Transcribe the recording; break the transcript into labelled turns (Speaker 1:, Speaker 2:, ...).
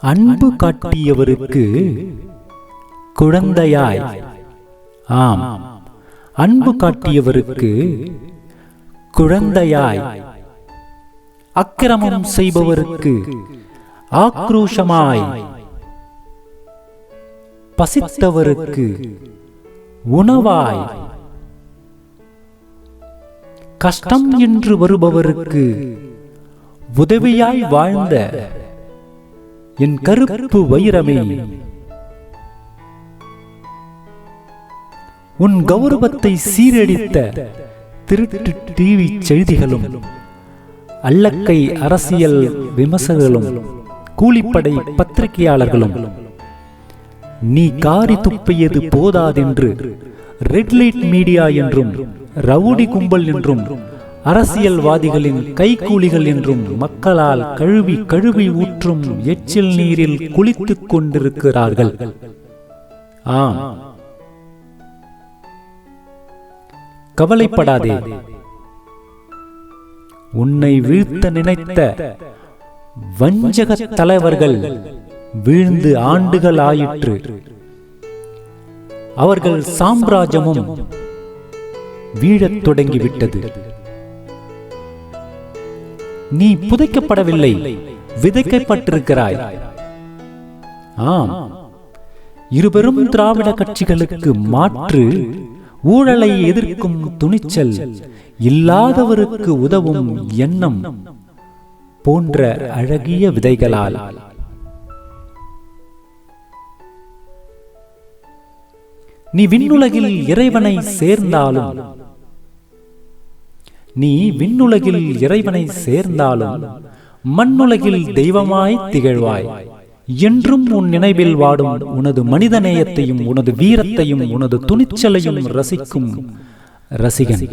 Speaker 1: அன்பு காட்டியவருக்கு குழந்தையாய். ஆம். அன்பு காட்டியவருக்கு குழந்தையாய். அக்கிரமம் செய்பவருக்கு ஆக்ரோஷமாய். பசித்தவருக்கு உணவாய். கஷ்டம் என்று வருபவருக்கு உதவியாய் வாழ்ந்த என் கருப்பு வைரமே. உன் கௌரவத்தை சீரழித்த திருட்டு டிவி செய்திகளும் அல்லக்கை அரசியல் விமர்சகர்களும் கூலிப்படை பத்திரிகையாளர்களும் நீ காரி துப்பியது போதாதென்று ரெட் லைட் மீடியா என்றும் ரவுடி கும்பல் என்றும் அரசியல்வாதிகளின் கைக்கூலிகள் என்றும் மக்களால் கழுவி கழுவி ஊற்றும் எச்சில் நீரில் குளித்துக் கொண்டிருக்கிறார்கள். ஆம். கவலைப்படாதே. உன்னை வீழ்த்த நினைத்த வஞ்சக தலைவர்கள் வீழ்ந்து ஆண்டுகள் ஆயிற்று அவர்கள் சாம்ராஜ்யமும் வீழத் தொடங்கிவிட்டது. நீ புதைக்கப்படவில்லை விதைக்கப்பட்டிருக்கிறாய். ஆம். இருபெரும் திராவிட கட்சிகளுக்கு மாற்று ஊழலை எதிர்க்கும் துணிச்சல் இல்லாதவருக்கு உதவும் எண்ணம் போன்ற அழகிய விதைகளால். நீ விண்ணுலகில் இறைவனை சேர்ந்தாலும் நீ விண்ணுலகில் இறைவனை சேர்ந்தாலும் மண்ணுலகில் தெய்வமாய் திகழ்வாய். என்றும் உன் நினைவில் வாடும் உனது மனிதநேயத்தையும் உனது வீரத்தையும் உனது துணிச்சலையும் ரசிக்கும் ரசிகன்.